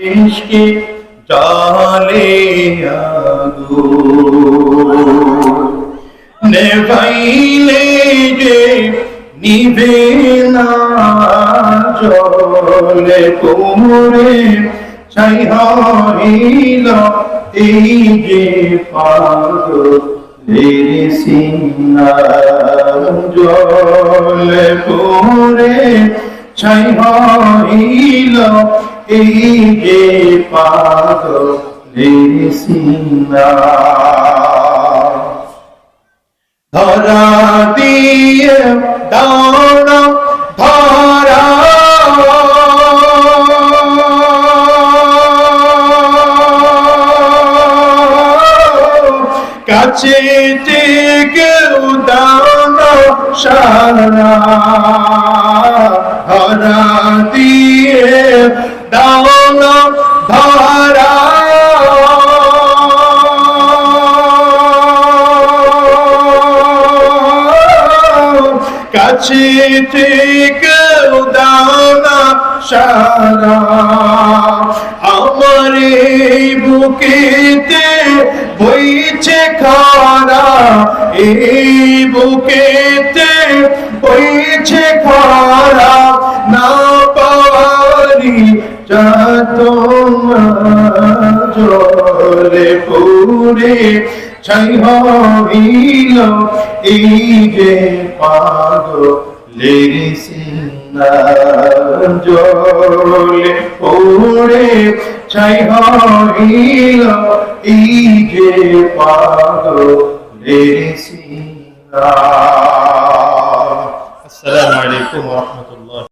ইশকে জলে আগো নেভাইলে যে নিভে না জলে কোমরে ছাই হইল এই যে পাগলের সিংহা জলে কোমরে ছাই হইল ধরা দিয়ে দানা ধরা। কাছে কেউ দানা সারা। ধরা দিয়ে দানা ধরা। কাছে থেকে দানা সারা। আমার বুকেতে বইছে খারা। এই বুকেতে বইছে খারা। জলে পুরে ছাই হইল এই যে পাগলের সিনা জলে পুরে ছাই হইল এই যে পাগলের সিনা আসসালামু আলাইকুম ওয়া রাহমাতুল্লাহ।